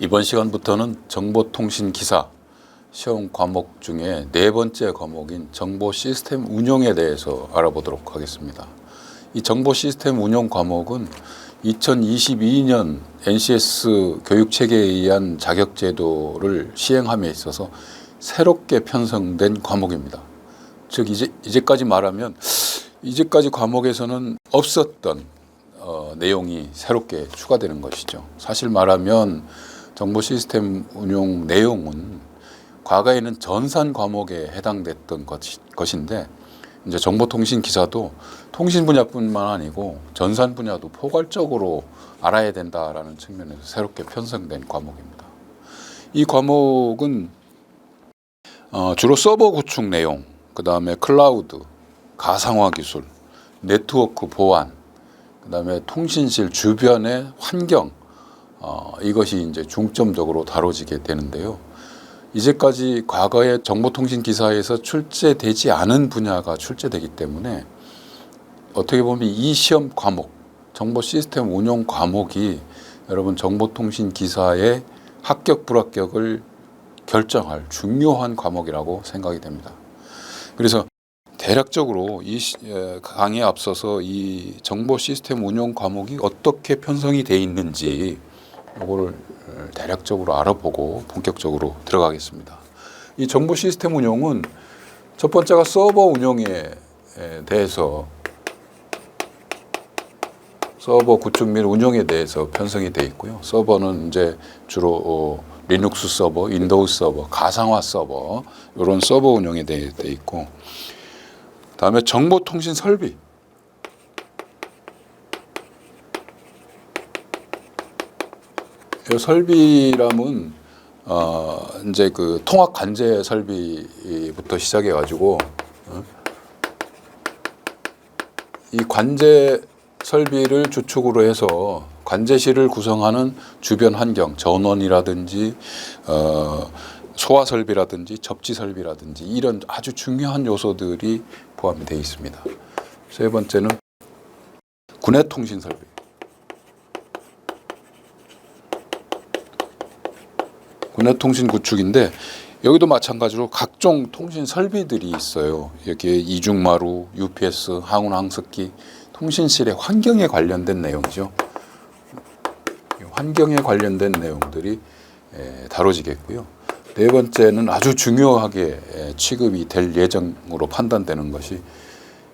이번 시간부터는 정보통신 기사 시험 과목 중에 네 번째 과목인 정보 시스템 운용에 대해서 알아보도록 하겠습니다. 이 정보 시스템 운용 과목은 2022년 NCS 교육 체계에 의한 자격 제도를 시행함에 있어서 새롭게 편성된 과목입니다. 즉 이제 이제까지 말하면 이제까지 과목에서는 없었던 어, 내용이 새롭게 추가되는 것이죠. 사실 말하면 정보 시스템 운용 내용은 과거에는 전산 과목에 해당됐던 것이, 것인데 이제 정보통신 기사도 통신 분야뿐만 아니고 전산 분야도 포괄적으로 알아야 된다라는 측면에서 새롭게 편성된 과목입니다. 이 과목은 어, 주로 서버 구축 내용, 그 다음에 클라우드, 가상화 기술, 네트워크 보안, 그 다음에 통신실 주변의 환경, 어, 이것이 이제 중점적으로 다뤄지게 되는데요. 이제까지 과거의 정보통신 기사에서 출제되지 않은 분야가 출제되기 때문에 어떻게 보면 이 시험 과목, 정보 시스템 운용 과목이 여러분 정보통신 기사의 합격 불합격을 결정할 중요한 과목이라고 생각이 됩니다. 그래서 대략적으로 이 강의에 앞서서 이 정보 시스템 운용 과목이 어떻게 편성이 돼 있는지 이거를 어, 대략적으로 알아보고 본격적으로 들어가겠습니다. 이 정보 시스템 운용은 첫 번째가 서버 운영에 에, 대해서 서버 구축 및 운영에 대해서 편성이 돼 있고요. 서버는 이제 주로 어, 리눅스 서버, 윈도우 서버, 가상화 서버 이런 서버 운영에 대해 돼 있고 다음에 정보통신 설비 설비람은 어 이제 그 통합 관제 설비부터 시작해 가지고 어? 이 관제 설비를 주축으로 해서 관제실을 구성하는 주변 환경 전원이라든지 어 소화 설비라든지 접지 설비라든지 이런 아주 중요한 요소들이 포함이 되어 있습니다. 세 번째는 군내 통신 설비. 군내 통신 구축인데 여기도 마찬가지로 각종 통신 설비들이 있어요. 여기에 이중마루, UPS, 항운 항습기, 통신실의 환경에 관련된 내용이죠. 이 환경에 관련된 내용들이 에, 다뤄지겠고요. 네 번째는 아주 중요하게 에, 취급이 될 예정으로 판단되는 것이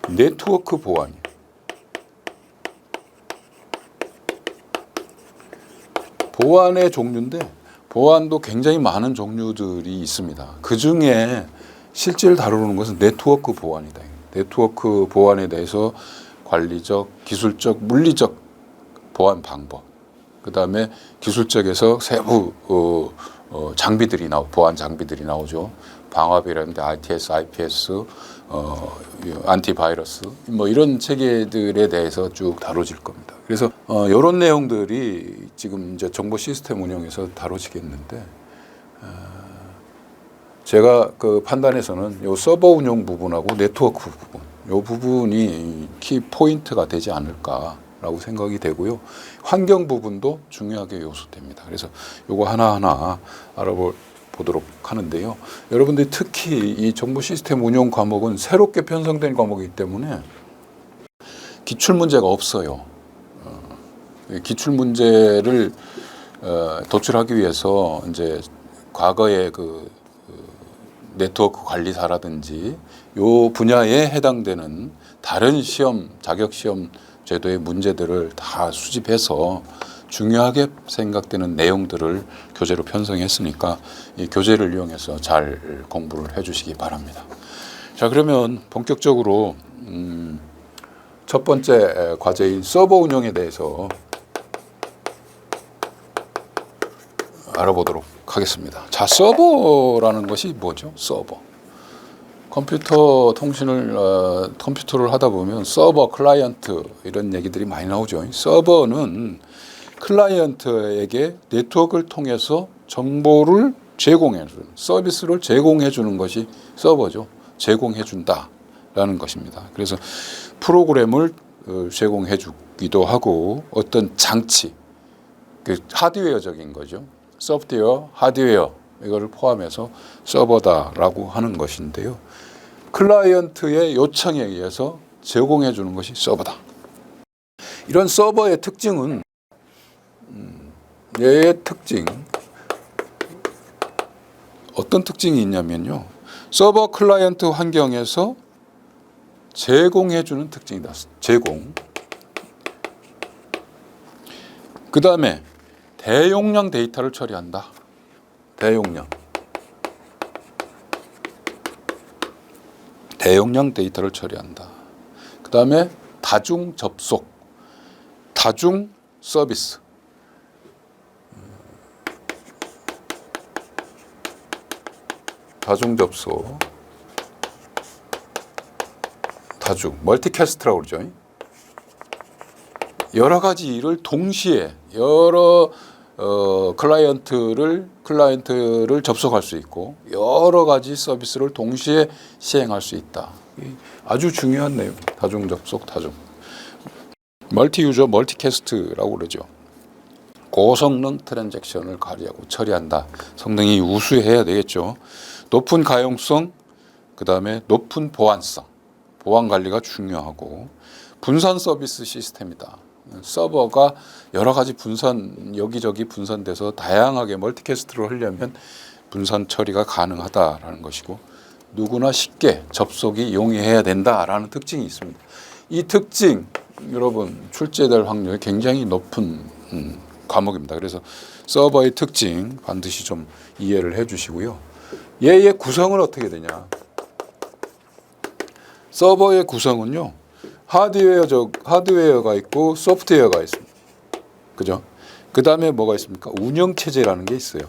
네트워크 보안이에요. 보안의 종류인데 보안도 굉장히 많은 종류들이 있습니다. 그 중에 실제를 다루는 것은 네트워크 보안이다. 네트워크 보안에 대해서 관리적, 기술적, 물리적 보안 방법, 그 다음에 기술적에서 세부 어, 어, 장비들이 나오, 보안 장비들이 나오죠. 방화비라는데 ITS, IPS, 어, 이 안티바이러스 뭐 이런 체계들에 대해서 쭉 다뤄질 겁니다. 그래서 어, 이런 내용들이 지금 이제 정보 시스템 운영에서 다뤄지겠는데 어, 제가 그 판단에서는 요 서버 운영 부분하고 네트워크 부분, 요 부분이 키 포인트가 되지 않을까 라고 생각이 되고요. 환경 부분도 중요하게 요소됩니다. 그래서 요거 하나하나 알아볼 보도록 하는데요. 여러분들이 특히 이 정보 시스템 운영 과목은 새롭게 편성된 과목이기 때문에 기출 문제가 없어요. 어, 이 기출 문제를 어, 도출하기 위해서 이제 과거의 그, 그 네트워크 관리사라든지 요 분야에 해당되는 다른 시험 자격 시험 제도의 문제들을 다 수집해서 중요하게 생각되는 내용들을 교재로 편성했으니까 이 교재를 이용해서 잘 공부를 해주시기 바랍니다. 자 그러면 본격적으로 음, 첫 번째 과제인 서버 운영에 대해서 알아보도록 하겠습니다. 자 서버라는 것이 뭐죠? 서버. 컴퓨터 통신을 어, 컴퓨터를 하다 보면 서버, 클라이언트 이런 얘기들이 많이 나오죠. 서버는 클라이언트에게 네트워크를 통해서 정보를 제공해 주는 서비스를 제공해 주는 것이 서버죠. 제공해 준다라는 것입니다. 그래서 프로그램을 어, 제공해 주기도 하고 어떤 장치 그 하드웨어적인 거죠. 소프트웨어, 하드웨어 이거를 포함해서 서버다라고 하는 것인데요. 클라이언트의 요청에 의해서 제공해 주는 것이 서버다. 이런 서버의 특징은 음, 얘의 특징 어떤 특징이 있냐면요. 서버 클라이언트 환경에서 제공해 주는 특징이다. 제공. 그 다음에 대용량 데이터를 처리한다. 대용량. 대용량 데이터를 처리한다. 그 다음에 다중 접속, 다중 서비스. 다중 접속, 다중 멀티캐스트라고 그러죠. 여러 가지 일을 동시에 여러 어, 클라이언트를 클라이언트를 접속할 수 있고 여러 가지 서비스를 동시에 시행할 수 있다. 이 아주 중요한 내용. 다중 접속, 다중 멀티 유저, 멀티캐스트라고 그러죠. 고성능 트랜잭션을 관리하고 처리한다. 성능이 우수해야 되겠죠. 높은 가용성, 그 다음에 높은 보안성, 보안 관리가 중요하고 분산 서비스 시스템이다. 서버가 여러 가지 분산 여기저기 분산돼서 다양하게 멀티캐스트를 하려면 분산 처리가 가능하다라는 것이고 누구나 쉽게 접속이 용이해야 된다라는 특징이 있습니다. 이 특징 여러분 출제될 확률이 굉장히 높은 음, 과목입니다. 그래서 서버의 특징 반드시 좀 이해를 해 주시고요. 얘의 구성은 어떻게 되냐? 서버의 구성은요. 하드웨어 저 하드웨어가 있고 소프트웨어가 있습니다. 그죠? 그 다음에 뭐가 있습니까? 운영 체제라는 게 있어요.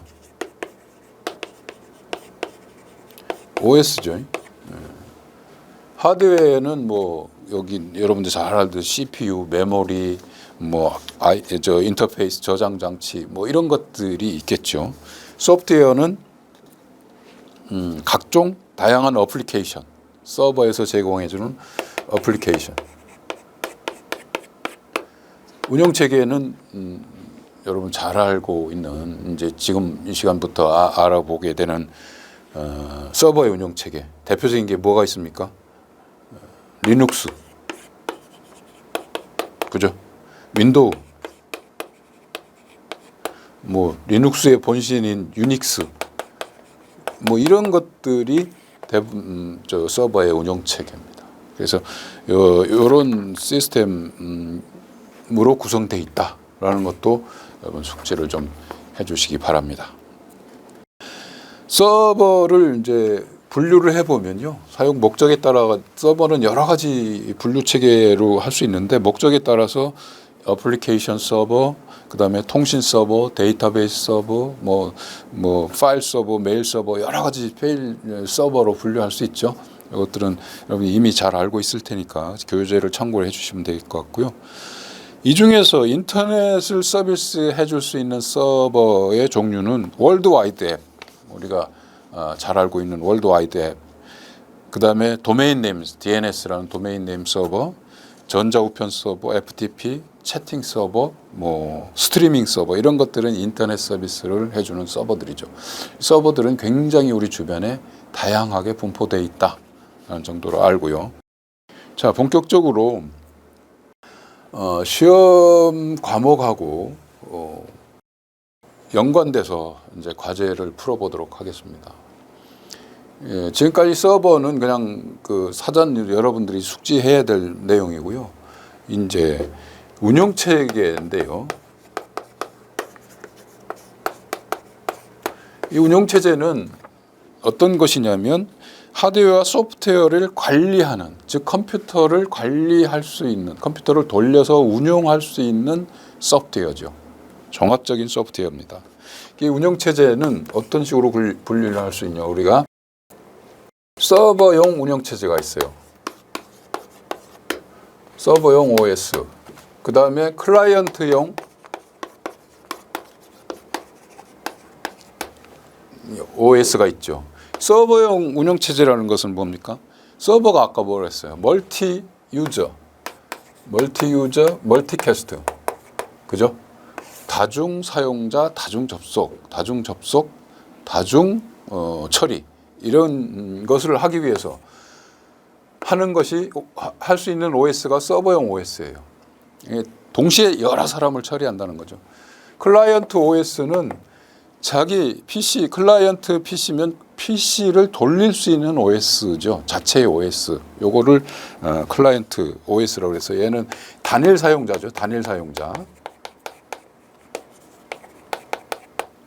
OS죠. 네. 하드웨어는 뭐 여기 여러분들 잘 알듯이 CPU, 메모리, 뭐 아이 저 인터페이스 저장 장치 뭐 이런 것들이 있겠죠. 소프트웨어는 음, 각종 다양한 어플리케이션 서버에서 제공해주는 어플리케이션. 운영 체계는 음, 여러분 잘 알고 있는 이제 지금 이 시간부터 아, 알아보게 되는 어, 서버의 운영 체계 대표적인 게 뭐가 있습니까? 어, 리눅스, 그죠? 윈도우, 뭐 리눅스의 본신인 유닉스, 뭐 이런 것들이 대부분 음, 저 서버의 운영 체계입니다. 그래서 요, 요런 시스템으로 구성돼 있다라는 것도 여러분 숙지를 좀 해주시기 바랍니다. 서버를 이제 분류를 해보면요. 사용 목적에 따라 서버는 여러 가지 분류 체계로 할 수 있는데 목적에 따라서 어플리케이션 서버, 그 다음에 통신 서버, 데이터베이스 서버, 뭐, 뭐, 파일 서버, 메일 서버, 여러 가지 페일 서버로 분류할 수 있죠. 이것들은 여러분 이미 잘 알고 있을 테니까 교재를 참고를 해 주시면 될 것 같고요. 이 중에서 인터넷을 서비스 해줄 수 있는 서버의 종류는 월드와이드 앱, 우리가 어, 잘 알고 있는 월드와이드 앱, 그 다음에 도메인 네임, DNS라는 도메인 네임 서버, 전자우편 서버, FTP, 채팅 서버, 뭐 스트리밍 서버 이런 것들은 인터넷 서비스를 해주는 서버들이죠. 서버들은 굉장히 우리 주변에 다양하게 분포되어 있다는 정도로 알고요. 자, 본격적으로 어, 시험 과목하고 어, 연관돼서 이제 과제를 풀어보도록 하겠습니다. 예, 지금까지 서버는 그냥 그 사전 여러분들이 숙지해야 될 내용이고요. 이제 운영 체계인데요. 이 운영 체제는 어떤 것이냐면 하드웨어와 소프트웨어를 관리하는 즉 컴퓨터를 관리할 수 있는 컴퓨터를 돌려서 운용할 수 있는 소프트웨어죠. 종합적인 소프트웨어입니다. 이 운영 체제는 어떤 식으로 분- 분류를 할 수 있냐? 우리가 서버용 운영 체제가 있어요. 서버용 OS. 그 다음에 클라이언트용 OS가 있죠. 서버용 운영 체제라는 것은 뭡니까? 서버가 아까 뭐라 했어요? 멀티 유저, 멀티 유저, 멀티 캐스트. 그죠? 다중 사용자, 다중 접속, 다중 접속, 다중 어, 처리 이런 것을 하기 위해서 하는 것이 할 수 있는 OS가 서버용 OS예요. 동시에 여러 사람을 처리한다는 거죠. 클라이언트 OS는 자기 PC 클라이언트 PC면 PC를 돌릴 수 있는 OS죠. 자체의 OS. 요거를 어, 클라이언트 OS라고 해서 얘는 단일 사용자죠. 단일 사용자.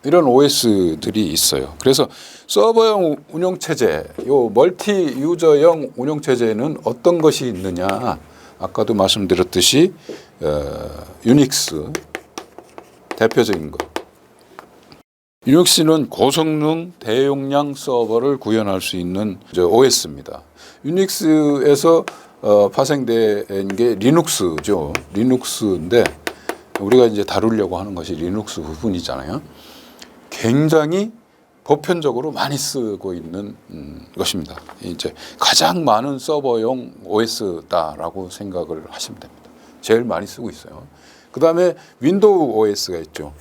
이런 OS들이 있어요. 그래서 서버형 운영 체제, 요 멀티 유저형 운영 체제는 어떤 것이 있느냐? 아까도 말씀드렸듯이 어, 유닉스 대표적인 것. 유닉스는 고성능 대용량 서버를 구현할 수 있는 저 OS입니다. 유닉스에서 어, 파생된 게 리눅스죠. 리눅스인데 우리가 이제 다루려고 하는 것이 리눅스 부분이잖아요. 굉장히 보편적으로 많이 쓰고 있는 음, 것입니다. 이제 가장 많은 서버용 OS다라고 생각을 하시면 됩니다. 제일 많이 쓰고 있어요. 그 다음에 윈도우 OS가 있죠.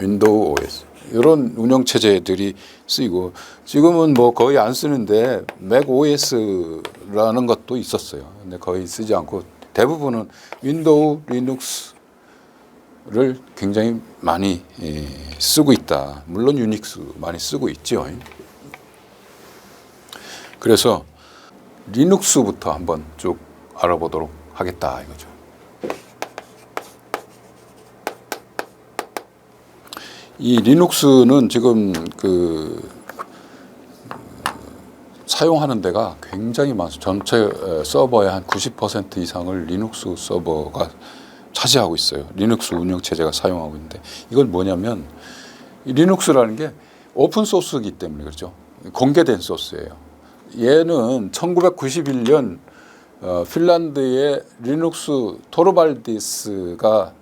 윈도우 OS 이런 운영 체제들이 쓰이고 지금은 뭐 거의 안 쓰는데 맥 OS라는 것도 있었어요. 근데 거의 쓰지 않고 대부분은 윈도우 리눅스 를 굉장히 많이 예, 쓰고 있다. 물론 유닉스 많이 쓰고 있죠. 그래서 리눅스부터 한번 쭉 알아보도록 하겠다 이거죠. 이 리눅스는 지금 그 사용하는 데가 굉장히 많습니다. 전체 에, 서버의 한 90% 이상을 리눅스 서버가 차지하고 있어요. 리눅스 운영 체제가 사용하고 있는데 이건 뭐냐면 이 리눅스라는 게 오픈 소스이기 때문에 그렇죠. 공개된 소스예요. 얘는 1991년 어, 핀란드의 리눅스 토르발디스가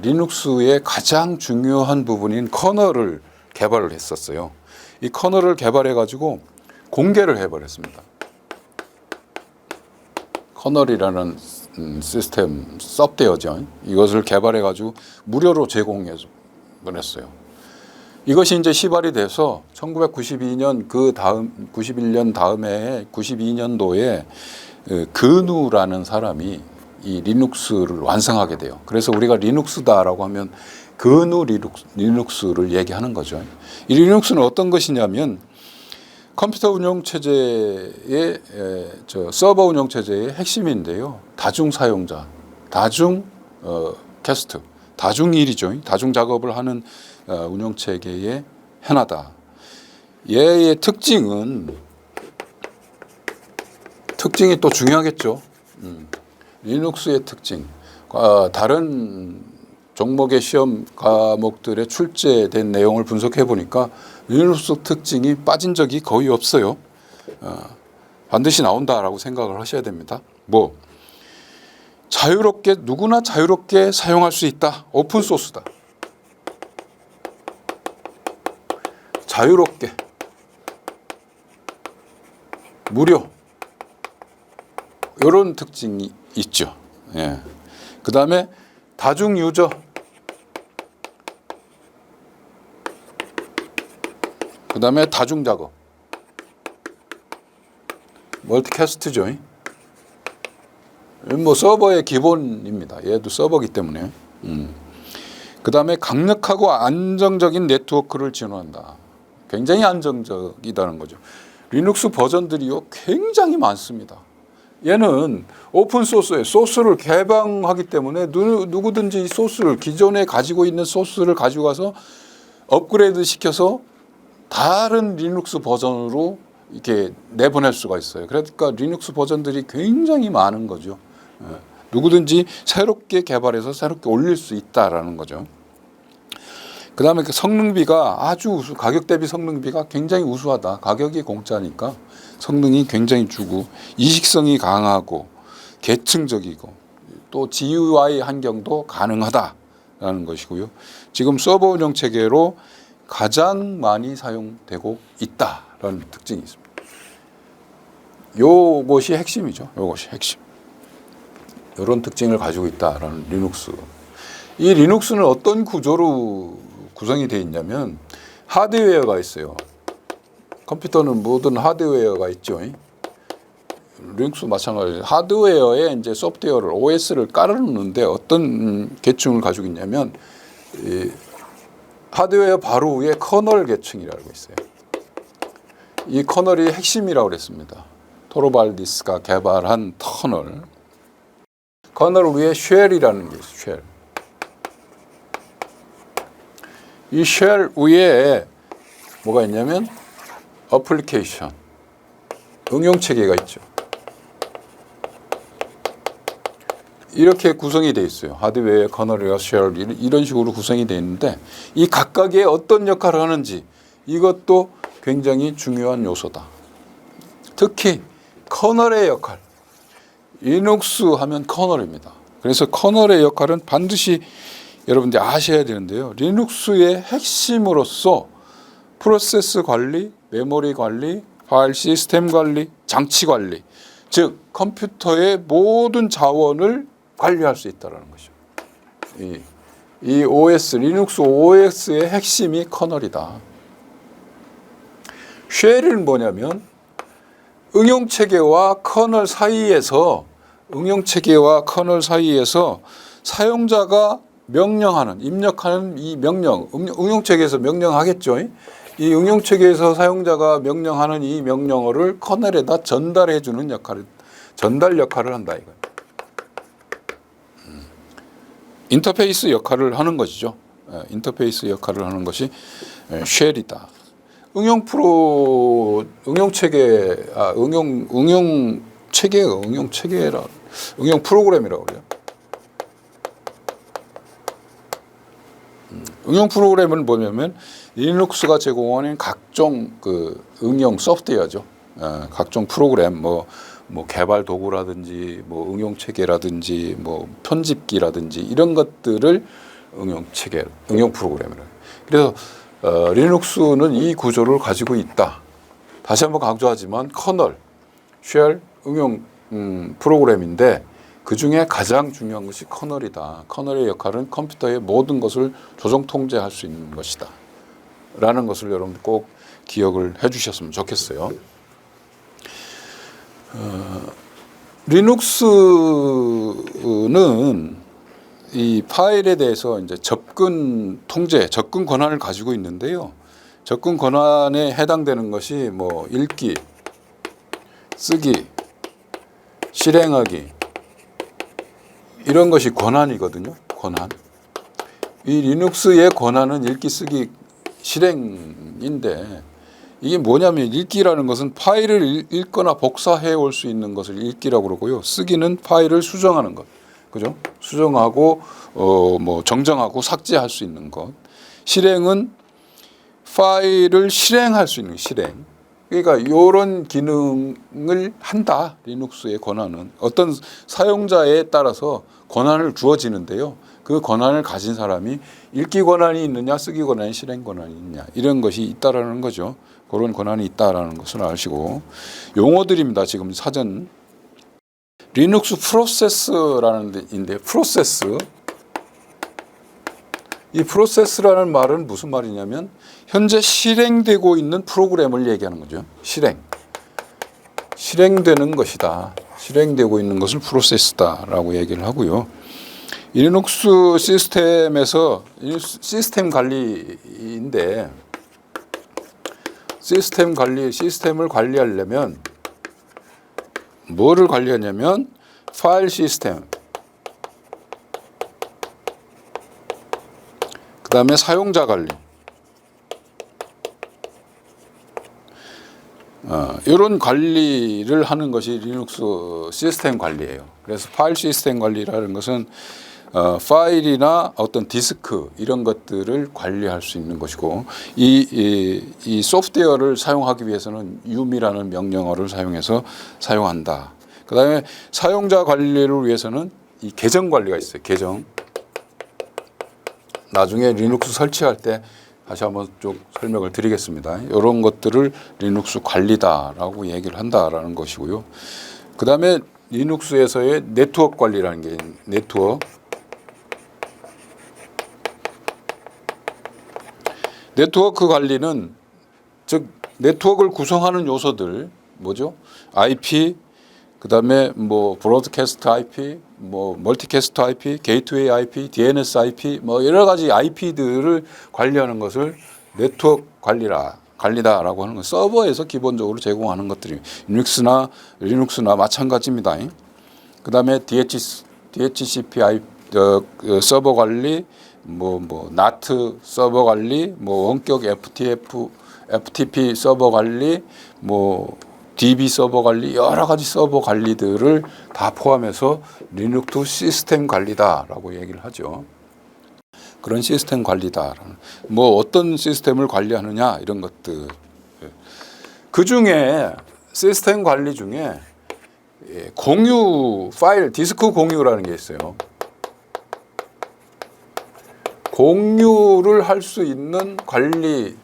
리눅스의 가장 중요한 부분인 커널을 개발을 했었어요. 이 커널을 개발해 가지고 공개를 해버렸습니다. 커널이라는 음, 시스템 섭대어죠. 이것을 개발해 가지고 무료로 제공해 보냈어요. 이것이 이제 시발이 돼서 1992년 그 다음 91년 다음에 92년도에 근우라는 사람이 이 리눅스를 완성하게 돼요. 그래서 우리가 리눅스다라고 하면 근우 리눅스, 리눅스를 얘기하는 거죠. 이 리눅스는 어떤 것이냐면 컴퓨터 운영 체제의 저 서버 운영 체제의 핵심인데요. 다중 사용자, 다중 어, 캐스트, 다중 일이죠. 다중 작업을 하는 어, 운영 체계의 하나다. 얘의 특징은 특징이 또 중요하겠죠. 음. 리눅스의 특징, 어, 다른 종목의 시험 과목들의 출제된 내용을 분석해 보니까 리눅스 특징이 빠진 적이 거의 없어요. 어, 반드시 나온다라고 생각을 하셔야 됩니다. 뭐 자유롭게 누구나 자유롭게 사용할 수 있다. 오픈 소스다. 자유롭게 무료 이런 특징이 있죠. 예. 그 다음에 다중 유저. 그 다음에 다중 작업. 멀티캐스트죠. 뭐 서버의 기본입니다. 얘도 서버기 때문에. 음. 그 다음에 강력하고 안정적인 네트워크를 지원한다. 굉장히 안정적이다는 거죠. 리눅스 버전들이요 굉장히 많습니다. 얘는 오픈 소스에 소스를 개방하기 때문에 누, 누구든지 소스를 기존에 가지고 있는 소스를 가지고 가서 업그레이드 시켜서 다른 리눅스 버전으로 이렇게 내보낼 수가 있어요. 그러니까 리눅스 버전들이 굉장히 많은 거죠. 예. 누구든지 새롭게 개발해서 새롭게 올릴 수 있다라는 거죠. 그 다음에 그 성능비가 아주 우수, 가격 대비 성능비가 굉장히 우수하다. 가격이 공짜니까 성능이 굉장히 주고 이식성이 강하고 계층적이고 또 GUI 환경도 가능하다라는 것이고요. 지금 서버 운영 체계로 가장 많이 사용되고 있다라는 특징이 있습니다. 요것이 핵심이죠. 요것이 핵심. 이런 특징을 가지고 있다라는 리눅스. 이 리눅스는 어떤 구조로 구성이 되어 있냐면 하드웨어가 있어요. 컴퓨터는 모든 하드웨어가 있죠. 리눅스 마찬가지. 하드웨어에 이제 소프트웨어를 OS를 깔아놓는데 어떤 계층을 가지고 있냐면 이 하드웨어 바로 위에 커널 계층이라고 있어요. 이 커널이 핵심이라고 그랬습니다. 토로발디스가 개발한 터널. 커널 위에 쉘이라는 게 있어요. 쉘. 이 쉘 위에 뭐가 있냐면 어플리케이션, 응용 체계가 있죠. 이렇게 구성이 돼 있어요. 하드웨어, 커널과 쉘 이런 식으로 구성이 돼 있는데 이 각각의 어떤 역할을 하는지 이것도 굉장히 중요한 요소다. 특히 커널의 역할. 리눅스 하면 커널입니다. 그래서 커널의 역할은 반드시 여러분들이 아셔야 되는데요. 리눅스의 핵심으로서 프로세스 관리, 메모리 관리, 파일 시스템 관리, 장치 관리, 즉 컴퓨터의 모든 자원을 관리할 수 있다라는 것이죠. 이, 이 OS, 리눅스 OS의 핵심이 커널이다. 쉘은 뭐냐면 응용 체계와 커널 사이에서 응용 체계와 커널 사이에서 사용자가 명령하는 입력하는 이 명령 응용, 체계에서 명령하겠죠. 이 응용 체계에서 사용자가 명령하는 이 명령어를 커널에다 전달해 주는 역할을 전달 역할을 한다 이거. 음. 인터페이스 역할을 하는 것이죠. 예, 인터페이스 역할을 하는 것이 예, 쉘이다. 응용 프로 응용 체계 아 응용 응용 체계가 응용 체계라 응용 프로그램이라고 그래요. 음, 응용 프로그램은 뭐냐면 리눅스가 제공하는 각종 그 응용 소프트웨어죠. 아, 각종 프로그램 뭐, 뭐 개발 도구라든지 뭐 응용 체계라든지 뭐 편집기라든지 이런 것들을 응용 체계 응용 프로그램이라. 그래서 어, 리눅스는 이 구조를 가지고 있다. 다시 한번 강조하지만 커널, 쉘, 응용 음, 프로그램인데 그 중에 가장 중요한 것이 커널이다. 커널의 역할은 컴퓨터의 모든 것을 조정 통제할 수 있는 것이다. 라는 것을 여러분 꼭 기억을 해 주셨으면 좋겠어요. 어, 리눅스는 이 파일에 대해서 이제 접근 통제, 접근 권한을 가지고 있는데요. 접근 권한에 해당되는 것이 뭐 읽기, 쓰기, 실행하기 이런 것이 권한이거든요. 권한. 이 리눅스의 권한은 읽기, 쓰기, 실행인데 이게 뭐냐면 읽기라는 것은 파일을 읽- 읽거나 복사해 올 수 있는 것을 읽기라고 그러고요. 쓰기는 파일을 수정하는 것. 그죠? 수정하고 어 뭐 정정하고 삭제할 수 있는 것. 실행은 파일을 실행할 수 있는 실행. 그러니까 이런 기능을 한다. 리눅스의 권한은 어떤 사용자에 따라서 권한을 주어지는데요. 그 권한을 가진 사람이 읽기 권한이 있느냐, 쓰기 권한이 실행 권한이 있냐 이런 것이 있다라는 거죠. 그런 권한이 있다라는 것을 아시고 용어들입니다. 지금 사전 리눅스 프로세스라는 데인데 프로세스 이 프로세스라는 말은 무슨 말이냐면 현재 실행되고 있는 프로그램을 얘기하는 거죠. 실행. 실행되는 것이다. 실행되고 있는 것을 프로세스다라고 얘기를 하고요. 이 리눅스 시스템에서 시스템 관리인데 시스템 관리 시스템을 관리하려면 뭐를 관리하냐면 파일 시스템 그 다음에 사용자 관리 어, 이런 관리를 하는 것이 리눅스 시스템 관리예요. 그래서 파일 시스템 관리라는 것은 어, 파일이나 어떤 디스크 이런 것들을 관리할 수 있는 것이고 이, 이, 이 소프트웨어를 사용하기 위해서는 유미라는 명령어를 사용해서 사용한다. 그 다음에 사용자 관리를 위해서는 이 계정 관리가 있어요. 계정. 나중에 리눅스 설치할 때 다시 한번 쭉 설명을 드리겠습니다. 이런 것들을 리눅스 관리다라고 얘기를 한다라는 것이고요. 그 다음에 리눅스에서의 네트워크 관리라는 게 네트워크 네트워크 관리는 즉 네트워크를 구성하는 요소들 뭐죠? IP 그다음에 뭐 브로드캐스트 IP, 뭐 멀티캐스트 IP, 게이트웨이 IP, DNS IP 뭐 여러 가지 IP들을 관리하는 것을 네트워크 관리라 관리다라고 하는 건 서버에서 기본적으로 제공하는 것들이 유닉스나 리눅스나 마찬가지입니다. 그다음에 DH, DHCP I, 어, 그 서버 관리, 뭐, 뭐, NAT 서버 관리, 뭐, 원격 FTF, FTP 서버 관리, 뭐, DB 서버 관리, 여러 가지 서버 관리들을 다 포함해서 리눅스 시스템 관리다라고 얘기를 하죠. 그런 시스템 관리다라는 뭐 어떤 시스템을 관리하느냐 이런 것들 그 중에 시스템 관리 중에 예, 공유 파일 디스크 공유라는 게 있어요. 공유를 할 수 있는 관리가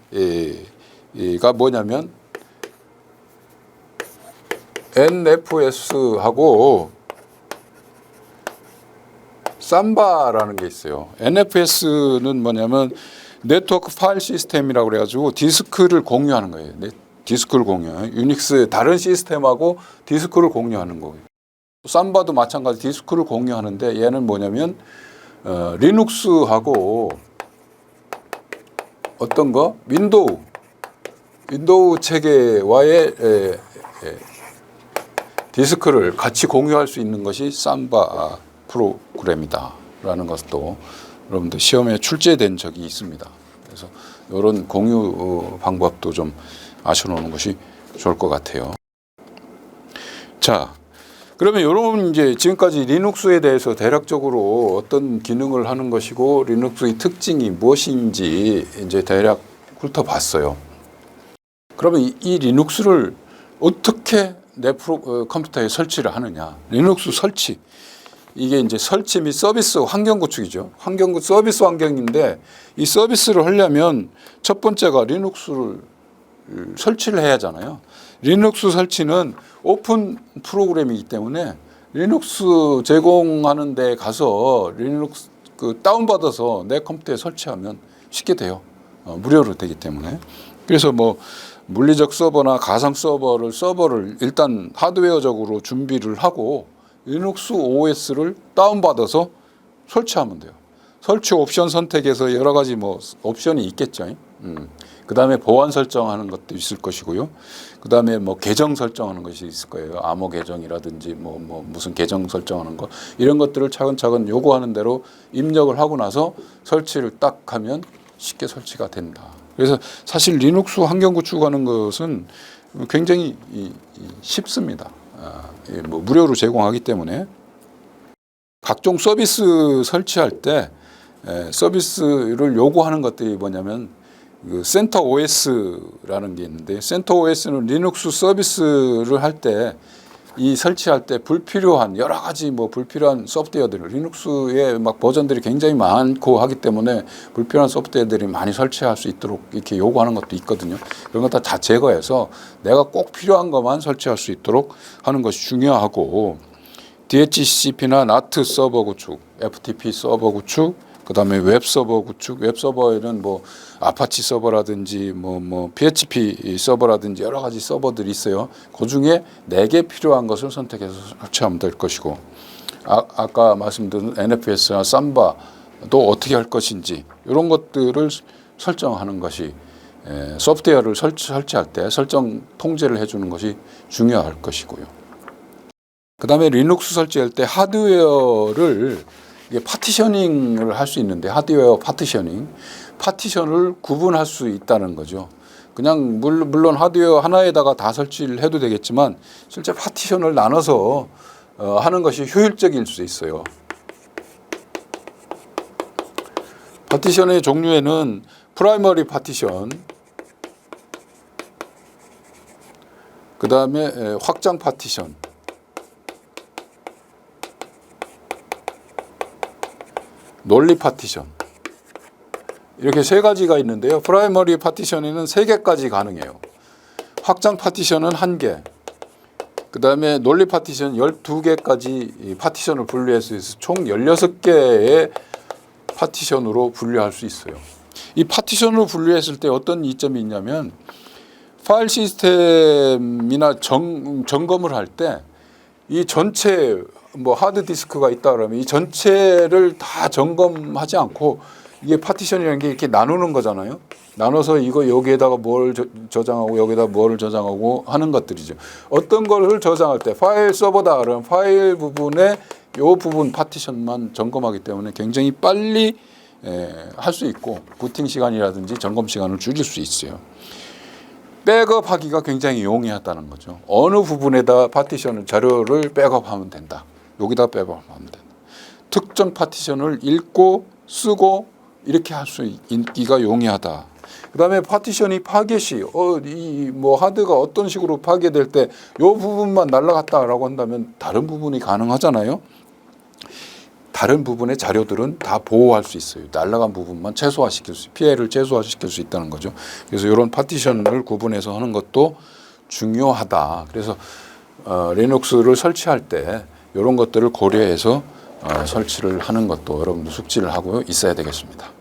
뭐냐면 NFS하고 삼바라는 게 있어요. NFS는 뭐냐면 네트워크 파일 시스템이라고 그래가지고 디스크를 공유하는 거예요. 네, 디스크를 공유. 유닉스 다른 시스템하고 디스크를 공유하는 거예요. 삼바도 마찬가지 디스크를 공유하는데 얘는 뭐냐면 어, 리눅스하고 어떤 거 윈도우 윈도우 체계와의 에, 에, 디스크를 같이 공유할 수 있는 것이 삼바 프로그램이다라는 것도 여러분들 시험에 출제된 적이 있습니다. 그래서 이런 공유 어, 방법도 좀 아셔놓는 것이 좋을 것 같아요. 자, 그러면 여러분 이제 지금까지 리눅스에 대해서 대략적으로 어떤 기능을 하는 것이고 리눅스의 특징이 무엇인지 이제 대략 훑어봤어요. 그러면 이, 이 리눅스를 어떻게 내 프로, 어, 컴퓨터에 설치를 하느냐? 리눅스 설치 이게 이제 설치 및 서비스 환경 구축이죠. 환경 구 서비스 환경인데 이 서비스를 하려면 첫 번째가 리눅스를 설치를 해야 하잖아요. 리눅스 설치는 오픈 프로그램이기 때문에 리눅스 제공하는 데 가서 리눅스 그 다운받아서 내 컴퓨터에 설치하면 쉽게 돼요. 어, 무료로 되기 때문에. 그래서 뭐 물리적 서버나 가상 서버를 서버를 일단 하드웨어적으로 준비를 하고 리눅스 OS를 다운받아서 설치하면 돼요. 설치 옵션 선택에서 여러 가지 뭐 옵션이 있겠죠. 음. 그 다음에 보안 설정하는 것도 있을 것이고요. 그 다음에 뭐 계정 설정하는 것이 있을 거예요. 암호 계정이라든지 뭐, 뭐 무슨 계정 설정하는 거 이런 것들을 차근차근 요구하는 대로 입력을 하고 나서 설치를 딱 하면 쉽게 설치가 된다. 그래서 사실 리눅스 환경 구축하는 것은 굉장히 쉽습니다. 아, 예, 뭐 무료로 제공하기 때문에 각종 서비스 설치할 때 에, 서비스를 요구하는 것들이 뭐냐면 그 센터 OS라는 게 있는데 센터 OS는 리눅스 서비스를 할 때 이 설치할 때 불필요한 여러 가지 뭐 불필요한 소프트웨어들 리눅스의 막 버전들이 굉장히 많고 하기 때문에 불필요한 소프트웨어들이 많이 설치할 수 있도록 이렇게 요구하는 것도 있거든요. 그런 것다 제거해서 내가 꼭 필요한 것만 설치할 수 있도록 하는 것이 중요하고 DHCP나 NAT 서버 구축, FTP 서버 구축, 그다음에 웹 서버 구축, 웹 서버에는 뭐 아파치 서버라든지 뭐뭐 PHP 서버라든지 여러 가지 서버들이 있어요. 그 중에 네 개 필요한 것을 선택해서 설치하면 될 것이고 아, 아까 말씀드린 NFS나 삼바도 어떻게 할 것인지 이런 것들을 설정하는 것이 에, 소프트웨어를 설치, 설치할 때 설정 통제를 해주는 것이 중요할 것이고요. 그 다음에 리눅스 설치할 때 하드웨어를 이게 파티셔닝을 할 수 있는데 하드웨어 파티셔닝, 파티션을 구분할 수 있다는 거죠. 그냥 물- 물론 하드웨어 하나에다가 다 설치를 해도 되겠지만 실제 파티션을 나눠서 어, 하는 것이 효율적일 수 있어요. 파티션의 종류에는 프라이머리 파티션, 그 다음에 확장 파티션, 논리 파티션 이렇게 세 가지가 있는데요. 프라이머리 파티션에는 세 개까지 가능해요. 확장 파티션은 한 개, 그 다음에 논리 파티션 12개까지 파티션을 분류해서 해서 총 16개의 파티션으로 분류할 수 있어요. 이 파티션으로 분류했을 때 어떤 이점이 있냐면 파일 시스템이나 정, 점검을 할 때 이 전체 뭐 하드 디스크가 있다 그러면 이 전체를 다 점검하지 않고 이게 파티션이라는 게 이렇게 나누는 거잖아요. 나눠서 이거 여기에다가 뭘 저- 저장하고 여기다 뭘 저장하고 하는 것들이죠. 어떤 거를 저장할 때 파일 서버다 그러면 파일 부분에 요 부분 파티션만 점검하기 때문에 굉장히 빨리 할 수 있고 부팅 시간이라든지 점검 시간을 줄일 수 있어요. 백업하기가 굉장히 용이하다는 거죠. 어느 부분에다 파티션을 자료를 백업하면 된다. 여기다 백업하면 된다. 특정 파티션을 읽고 쓰고 이렇게 할 수 있기가 용이하다. 그 다음에 파티션이 파괴 시, 어, 이 뭐 하드가 어떤 식으로 파괴될 때 요 부분만 날라갔다라고 한다면 다른 부분이 가능하잖아요. 다른 부분의 자료들은 다 보호할 수 있어요. 날라간 부분만 최소화시킬 수, 피해를 최소화시킬 수 있다는 거죠. 그래서 이런 파티션을 구분해서 하는 것도 중요하다. 그래서 어, 리눅스를 설치할 때 이런 것들을 고려해서 어, 설치를 하는 것도 여러분들 숙지를 하고 있어야 되겠습니다.